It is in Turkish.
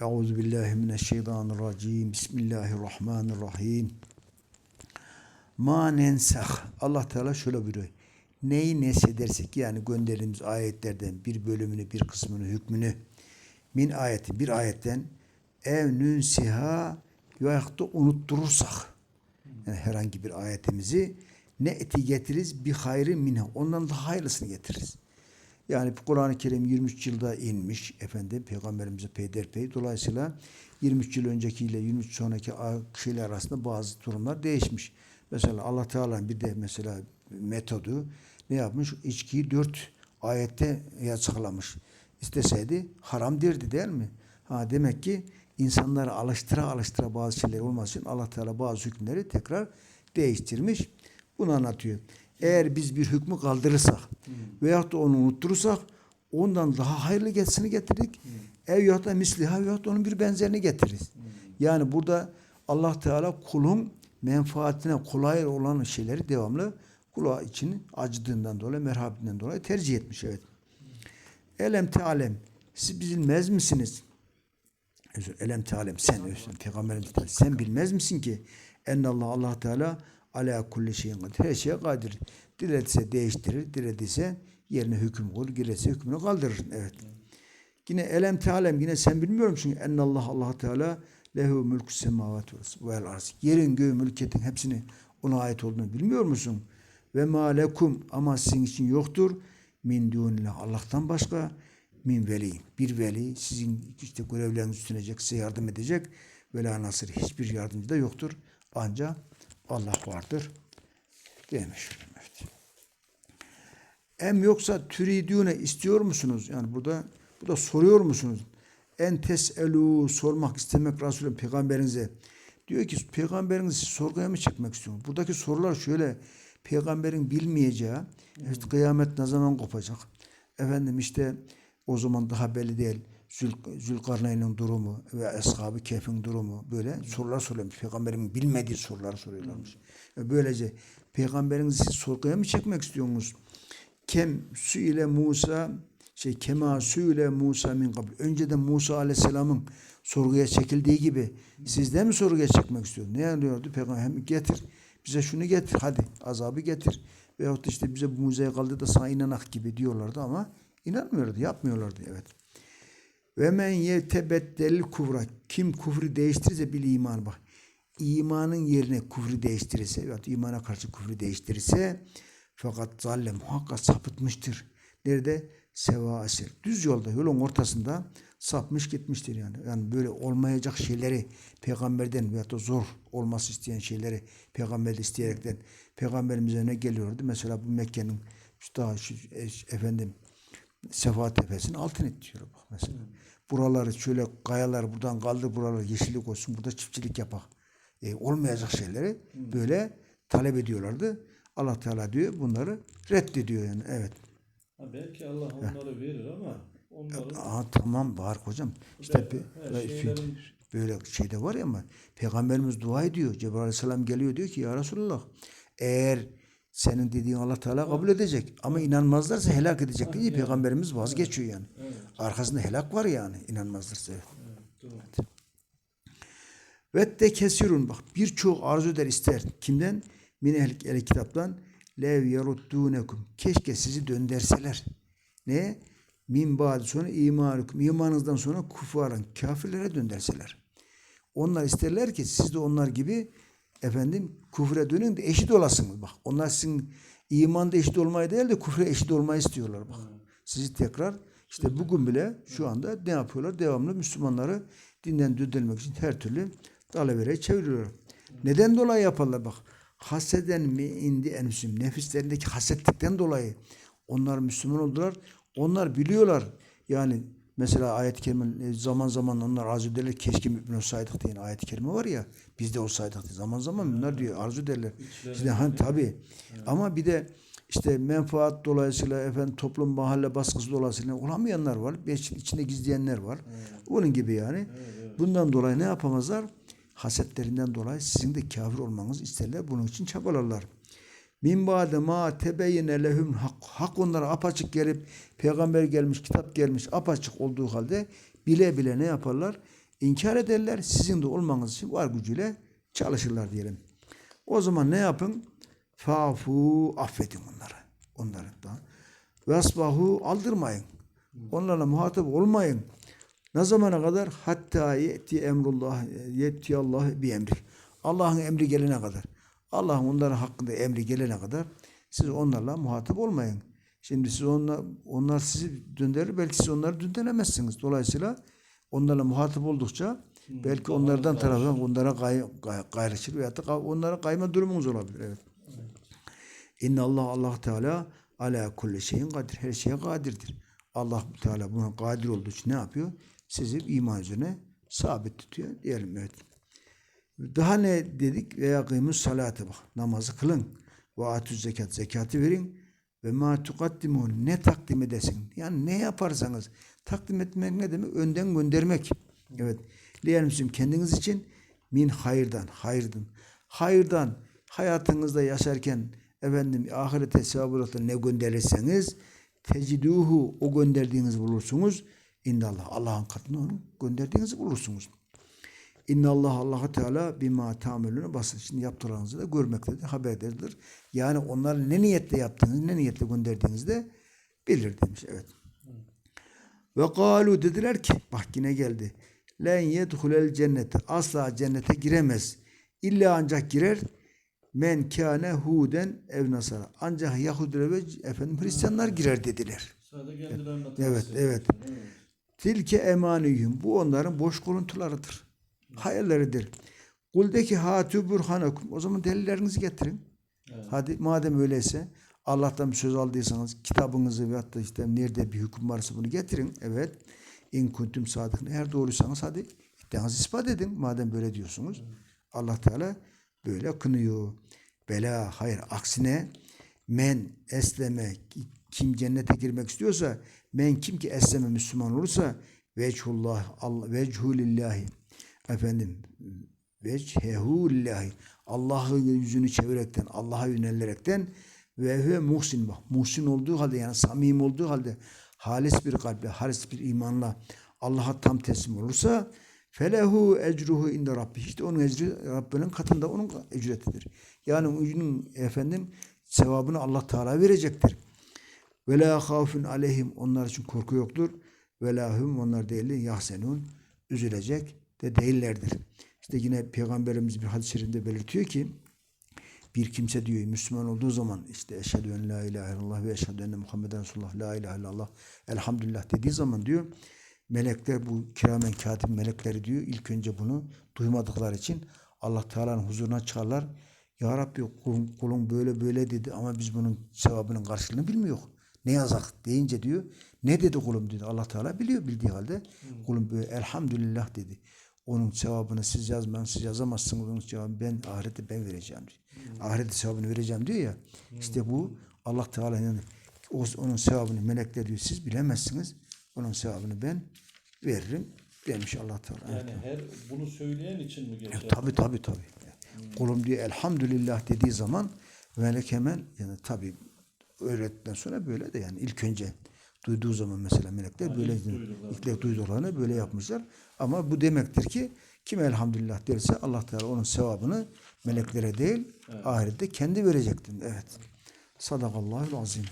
Euzu billahi mineşşeytanirracim. Bismillahirrahmanirrahim. Ma nensah. Allah Teala şöyle buyuruyor. Neyi nesedersek yani gönderdiğimiz ayetlerden bir bölümünü, bir kısmını, hükmünü min ayeti bir ayetten ev nünsiha yahut da unutturursak yani herhangi bir ayetimizi ne eti getiririz bir hayrı minha ondan daha hayırlısını getiririz. Yani Kur'an-ı Kerim 23 yılda inmiş efendim peygamberimize peyderpey. Dolayısıyla 23 yıl öncekiyle 23 sonraki şeyler arasında bazı durumlar değişmiş. Mesela Allah Teala'nın bir de mesela metodu ne yapmış? İçkiyi dört ayette yasaklamış. İsteseydi haram derdi değil mi? Ha demek ki insanları alıştıra alıştıra bazı şeyler olması için Allah Teala bazı hükümleri tekrar değiştirmiş. Bunu anlatıyor. Eğer biz bir hükmü kaldırırsak veyahut da onu unutturursak ondan daha hayırlı geçsini getirdik. Ev yahut da misliha veyahut da onun bir benzerini getiririz. Yani burada Allah Teala kulun menfaatine kolay olan şeyleri devamlı kulağı için acıdığından dolayı, merhabetinden dolayı tercih etmiş. Evet. Elem tealem siz bilmez misiniz? Özür elem tealem sen özür peygamberimiz sen bilmez misin ki ennallah Allah Teala ala kulli şeyin kadir. Her şeye kadir. Dilediyse değiştirir, dilediyse yerine hüküm koyar, dilediyse hükmünü kaldırır. Evet. Yine elem tealem yine sen bilmiyor musun? Ennallah Allah Teala lehu mülkü semavat vel arz. Yerin göğü mülkiyetin hepsini ona ait olduğunu bilmiyor musun? Ve ma lekum ama sizin için yoktur min dunillah Allah'tan başka min veli. Bir veli sizin işte görevlerinizi üstlenecek, size yardım edecek. Ve la nasır hiçbir yardımcı da yoktur. Ancak Allah vardır demiş. Evet. Em yoksa türidüne istiyor musunuz? Yani burada bu da soruyor musunuz? En teselu sormak istemek Resulüm peygamberinize. Diyor ki peygamberinizi sorguya mı çekmek istiyor? Buradaki sorular şöyle peygamberin bilmeyeceği işte kıyamet ne zaman kopacak? Efendim işte o zaman daha belli değil. Zül, Zülkarneyn'in durumu ve Ashab-ı Kehf'in durumu böyle sorular soruyormuş. Peygamberin bilmediği sorular soruyorlarmış. Ve böylece peygamberinizi siz sorguya mı çekmek istiyorsunuz? Kem su ile Musa şey kema su ile Musa min kabl. Önceden Musa aleyhisselamın sorguya çekildiği gibi siz de mi sorguya çekmek istiyorsunuz? Ne diyordu? Peygamber getir bize şunu getir hadi azabı getir. Veyahut işte bize bu mucize kaldı da sana inanak gibi diyorlardı ama inanmıyordu, yapmıyorlardı evet. Ve men yetebeddel kufra kim kufru değiştirirse bil iman bak. İmanın yerine kufru değiştirirse veyahut imana karşı kufru değiştirirse fakat zalle muhakkak sapıtmıştır. Nerede? Seva asir. Düz yolda yolun ortasında sapmış gitmiştir yani. Yani böyle olmayacak şeyleri peygamberden veyahut da zor olması isteyen şeyleri peygamberden isteyerekten peygamberimize ne geliyordu? Mesela bu Mekke'nin işte daha şu, e, efendim Sefa Tepesi'nin altın et diyor bak mesela. Buraları şöyle kayalar buradan kaldır buraları yeşillik olsun burada çiftçilik yapak. E, olmayacak şeyleri böyle talep ediyorlardı. Allah Teala diyor bunları reddediyor yani evet. Ha, belki Allah onları verir ama onları Aa, tamam var hocam. İşte be- şeylerin- böyle şeyde var ya ama Peygamberimiz dua ediyor. Cebrail Aleyhisselam geliyor diyor ki ya Resulullah eğer senin dediğin Allah Teala kabul edecek ama inanmazlarsa helak edecek diye Peygamberimiz vazgeçiyor yani. evet, Arkasında helak var yani inanmazlarsa. Evet. Ve de kesirun bak birçok arzu eder ister. Kimden? Min ehli ehli kitaptan lev yeruddunekum. Keşke sizi dönderseler. Ne? Min ba'di sonra imanukum. İmanınızdan sonra kufaran kafirlere dönderseler. Onlar isterler ki siz de onlar gibi efendim kufre dönün de eşit olasınız. Bak onlar sizin imanda eşit olmayı değil de kufre eşit olmayı istiyorlar bak. Sizi tekrar işte bugün bile şu anda ne yapıyorlar? Devamlı Müslümanları dinden döndürmek için her türlü dalavereye çeviriyorlar. Neden dolayı yaparlar bak. Haseden mi indi enfüsüm. Nefislerindeki hasetlikten dolayı onlar Müslüman oldular. Onlar biliyorlar. Yani mesela ayet-i kerime zaman zaman onlar arzu ederler. Keşke mümin olsaydık diye ayet-i kerime var ya. Biz de olsaydık diye. Zaman zaman bunlar diyor arzu ederler. İşte hani tabii. Ama bir de işte menfaat dolayısıyla efendim toplum mahalle baskısı dolayısıyla olamayanlar var. Belki içinde gizleyenler var. Onun gibi yani. Bundan dolayı ne yapamazlar? Hasetlerinden dolayı sizin de kafir olmanız isterler. Bunun için çabalarlar. Min ba'de ma tebeyyene lehum hak. Hak onlara apaçık gelip peygamber gelmiş, kitap gelmiş apaçık olduğu halde bile bile ne yaparlar? inkar ederler. Sizin de olmanız için var gücüyle çalışırlar diyelim. O zaman ne yapın? Fafu affedin onları. Onları da. Vesbahu aldırmayın. Onlarla muhatap olmayın. Ne zamana kadar? Hatta yetti emrullah, yetti Allah bir emri. Allah'ın emri gelene kadar. Allah'ın onların hakkında emri gelene kadar siz onlarla muhatap olmayın. Şimdi siz onlar, onlar sizi döndürür, belki siz onları döndüremezsiniz. Dolayısıyla onlarla muhatap oldukça belki onlardan tarafından onlara gay, gay, gayrışır veyahut da onlara kayma durumunuz olabilir. Evet. İnna Allah Allah Teala ala kulli şeyin kadir. Her şeye kadirdir. Allah Teala buna kadir olduğu için ne yapıyor? Sizi iman üzerine sabit tutuyor diyelim evet. Daha ne dedik? Ve yakîmûs salate bak. Namazı kılın. Ve atüz zekat. Zekatı verin. Ve ma tukaddimu ne takdim edesin. Yani ne yaparsanız takdim etmek ne demek? Önden göndermek. Evet. Liyanüsüm kendiniz için min hayırdan, hayırdan. Hayırdan hayatınızda yaşarken efendim ahirete sevap olarak ne gönderirseniz teciduhu o gönderdiğinizi bulursunuz. İndallah Allah'ın katında onu gönderdiğinizi bulursunuz. İnna Allah Allah Teala bima tamelune basır. Şimdi yaptıklarınızı da görmektedir, haberdardır. Yani onları ne niyetle yaptığınız, ne niyetle gönderdiğinizi de bilir demiş. Evet. Ve kalu dediler ki, bak yine geldi. Len yedhulel cennete. Asla cennete giremez. İlla ancak girer men kâne huden ev nasara. Ancak Yahudiler ve efendim Hristiyanlar girer dediler. Sadece Evet, evet. evet. Tilke emaniyum. Bu onların boş kuruntularıdır. Hayalleridir. Kuldeki hatu burhanakum. O zaman delillerinizi getirin. Evet. Hadi madem öyleyse Allah'tan bir söz aldıysanız kitabınızı veyahut da işte nerede bir hüküm varsa bunu getirin. Evet. İn kuntum sadıkın. Eğer doğruysanız hadi iddianızı ispat edin. Madem böyle diyorsunuz. Allah Teala böyle kınıyor. Bela hayır. Aksine men esleme kim cennete girmek istiyorsa men kim ki esleme Müslüman olursa vechullah Allah vechulillahi efendim vechehu lillahi Allah'ın yüzünü çevirerekten Allah'a yönelerekten ve ve muhsin bak muhsin olduğu halde yani samim olduğu halde halis bir kalple halis bir imanla Allah'a tam teslim olursa felehu ecruhu inde rabbi işte onun ecri Rabbinin katında onun ücretidir. Yani onun efendim sevabını Allah Teala verecektir. Ve la havfun aleyhim onlar için korku yoktur. Ve la hum onlar değil yahsenun üzülecek de değillerdir. İşte yine Peygamberimiz bir hadis-i şerifinde belirtiyor ki bir kimse diyor Müslüman olduğu zaman işte eşhedü en la ilahe illallah ve eşhedü enne Muhammeden Resulullah la ilahe illallah elhamdülillah dediği zaman diyor melekler bu kiramen katip melekleri diyor ilk önce bunu duymadıkları için Allah Teala'nın huzuruna çıkarlar. Ya Rabbi kulun, kulun böyle böyle dedi ama biz bunun sevabının karşılığını bilmiyor. Ne yazak deyince diyor. Ne dedi kulum dedi. Allah Teala biliyor bildiği halde. Kulum böyle elhamdülillah dedi. Onun sevabını siz yazmayın, siz yazamazsınız. Onun cevabını ben ahirette ben vereceğim diyor. Ahirette sevabını vereceğim diyor ya. İşte bu Allah Teala'nın onun sevabını melekler diyor siz bilemezsiniz. Onun sevabını ben veririm demiş Allah Teala. Yani her bunu söyleyen için mi geçer? Tabi tabi tabi. Kulum diyor elhamdülillah dediği zaman melek hemen yani tabi öğrettikten sonra böyle de yani ilk önce duyduğu zaman mesela melekler böyle ilk duyduğlarını böyle yapmışlar. Ama bu demektir ki kim elhamdülillah derse Allah Teala onun sevabını meleklere değil ahirette kendi verecektir. Evet. Sadakallahu azim.